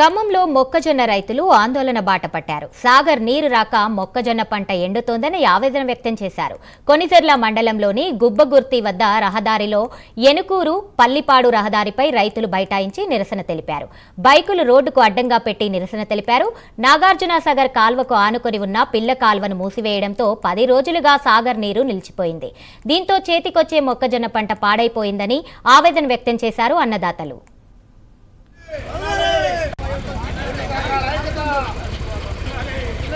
ఖమ్మంలో మొక్కజొన్న రైతులు ఆందోళన బాట పట్టారు. సాగర్ నీరు రాక మొక్కజొన్న పంట ఎండుతోందని ఆవేదన వ్యక్తం చేశారు. కొనిజెర్ల మండలంలోని గుబ్బగుర్తి వద్ద రహదారిలో ఎనుకూరు పల్లిపాడు రహదారిపై రైతులు బైఠాయించి నిరసన తెలిపారు. బైకులు రోడ్డుకు అడ్డంగా పెట్టి నిరసన తెలిపారు. నాగార్జున సాగర్ కాల్వకు ఆనుకొని ఉన్న పిల్ల కాల్వను మూసివేయడంతో పది రోజులుగా సాగర్ నీరు నిలిచిపోయింది. దీంతో చేతికొచ్చే మొక్కజొన్న పంట పాడైపోయిందని ఆవేదన వ్యక్తం చేశారు అన్నదాతలు.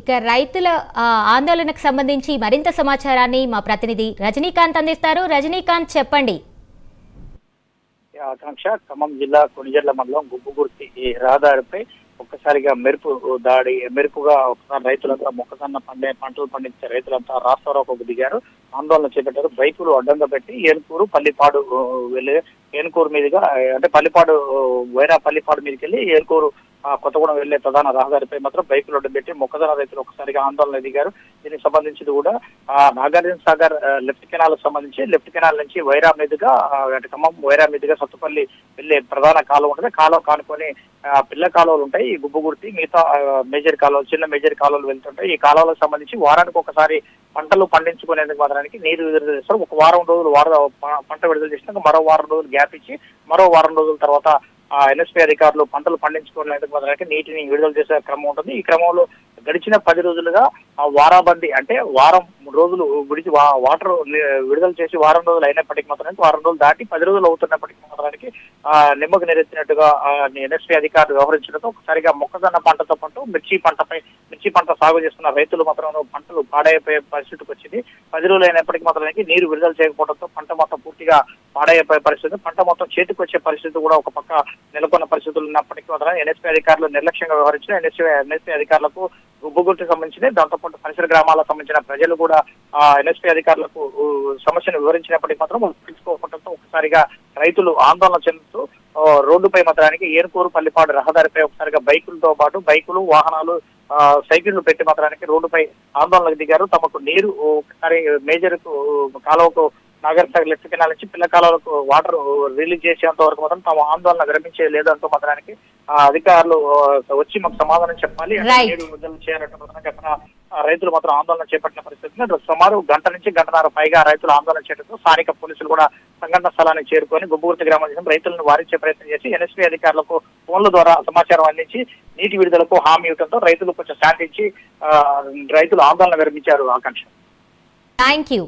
ఇక రైతుల ఆందోళనకు సంబంధించి మరింత సమాచారాన్ని మా ప్రతినిధి రజనీకాంత్ అందిస్తారు. రజనీకాంత్ చెప్పండి. ఆకాంక్ష. ఖమ్మం జిల్లా కొనిజర్ల మండలం గుబ్బుగుర్తి రహదారిపై ఒక్కసారిగా మెరుపు దాడి మెరుపుగా ఒకసారి రైతులంతా మొక్కజొన్న పండే పంటలు పండించే రైతులంతా రాస్తారోకు దిగారు. ఆందోళన చేపట్టారు. బైకులు అడ్డంగా పెట్టి ఏనుకూరు పల్లిపాడు వెళ్ళే వెళ్ళి ఏనుకూరు మీదుగా అంటే పల్లిపాడు వైరా పల్లిపాడు మీదకి వెళ్ళి ఏనుకూరు కొత్తగూడెం వెళ్ళే ప్రధాన రహదారిపై మాత్రం బైకులు అడ్డం పెట్టి మొక్కజొన్న రైతులు ఒకసారిగా ఆందోళన దిగారు దీనికి సంబంధించింది కూడా ఆ, నాగార్జున సాగర్ లెఫ్ట్ కెనాల్ సంబంధించి లెఫ్ట్ కెనాల్ నుంచి వైరా మీదుగా అటు ఖమ్మం వైరా మీదుగా సత్తుపల్లి వెళ్ళే ప్రధాన కాలువ ఉంటుంది. కాలువ కానుకొని పిల్ల కాలువలు ఉంటాయి. ఈ గుబ్బుగుర్తి మిగతా మేజర్ కాలువలు చిన్న మేజర్ కాలువలు వెళ్తుంటాయి. ఈ కాలువలకు సంబంధించి వారానికి ఒకసారి పంటలు పండించుకునేందుకు మాత్రానికి నీరు విడుదల చేస్తారు. ఒక వారం రోజులు వార పంట విడుదల చేసినాక మరో వారం రోజులు గ్యాప్ ఇచ్చి మరో వారం రోజుల తర్వాత ఆ ఎన్ఎస్పీ అధికారులు పంటలు పండించుకోవడం మాత్రానికి నీటిని విడుదల చేసే క్రమం ఉంటుంది. ఈ క్రమంలో గడిచిన పది రోజులుగా ఆ వారాబంది అంటే వారం రోజులు విడిచి వాటర్ విడుదల చేసి వారం రోజులు అయినప్పటికీ మాత్రానికి వారం రోజులు దాటి పది రోజులు అవుతున్నప్పటికీ మాత్రానికి ఆ నిమ్మకు నెరెత్తినట్టుగా ఎన్ఎస్పీ అధికారులు వ్యవహరించడంతో ఒకసారిగా మొక్కజొన్న పంటతో పాటు మిర్చి పంటపై మిర్చి పంట సాగు చేస్తున్న రైతులు మాత్రం పంటలు పాడైపోయే పరిస్థితికి వచ్చింది. పది రోజులు అయినప్పటికీ మాత్రానికి నీరు విడుదల చేయకపోవడంతో పంట మొత్తం పూర్తిగా పాడైపోయే పరిస్థితి పంట మొత్తం చేతికి వచ్చే పరిస్థితి కూడా ఒక పక్క నెలకొన్న పరిస్థితులు ఉన్నప్పటికీ మాత్రం ఎన్ఎస్పీ అధికారులు నిర్లక్ష్యంగా వ్యవహరించిన ఎన్ఎస్పీ ఎన్ఎస్పీ అధికారులకు గుబ్బుగుర్తికి సంబంధించి దాంతోపాటు పరిసర గ్రామాలకు సంబంధించిన ప్రజలు కూడా ఆ ఎన్ఎస్పీ అధికారులకు సమస్యను వివరించినప్పటికీ మాత్రం తెలుసుకోకపోవడంతో ఒకసారిగా రైతులు ఆందోళన చెందుతూ రోడ్డుపై మాత్రానికి ఏనుకూరు పల్లిపాడు రహదారిపై ఒకసారిగా బైకులతో పాటు బైకులు వాహనాలు సైకిళ్ళు పెట్టి మాత్రానికి రోడ్డుపై ఆందోళనకు దిగారు. తమకు నీరు ఒకసారి మేజర్కు కాలువకు నాగర్ సాగర్ లెఫ్ట్ కెనాల్ నుంచి పిల్ల కాలువలకు వాటర్ రిలీజ్ చేసేంత వరకు మాత్రం తమ ఆందోళన విరమించే లేదంటూ మాత్రానికి ఆ, అధికారులు వచ్చి మాకు సమాధానం చెప్పాలి. అంటే. నీరు విడుదల చేయాలంటే మాత్రానికి అక్కడ ఆ, రైతులు మాత్రం ఆందోళన చేపట్టిన పరిస్థితి సుమారు గంట నుంచి గంటన్నర పైగా రైతులు ఆందోళన చేయడంతో స్థానిక పోలీసులు కూడా సంఘటన స్థలానికి చేరుకొని గుబ్బుగుర్తి గ్రామం రైతులను వారించే ప్రయత్నం చేసి ఎన్ఎస్పీ అధికారులకు ఫోన్ల ద్వారా సమాచారం అందించి నీటి విడుదలకు హామీ ఇవ్వడంతో రైతులు కొంచెం శాంతించి రైతులు ఆందోళన విరమించారు ఆకాంక్ష. Thank you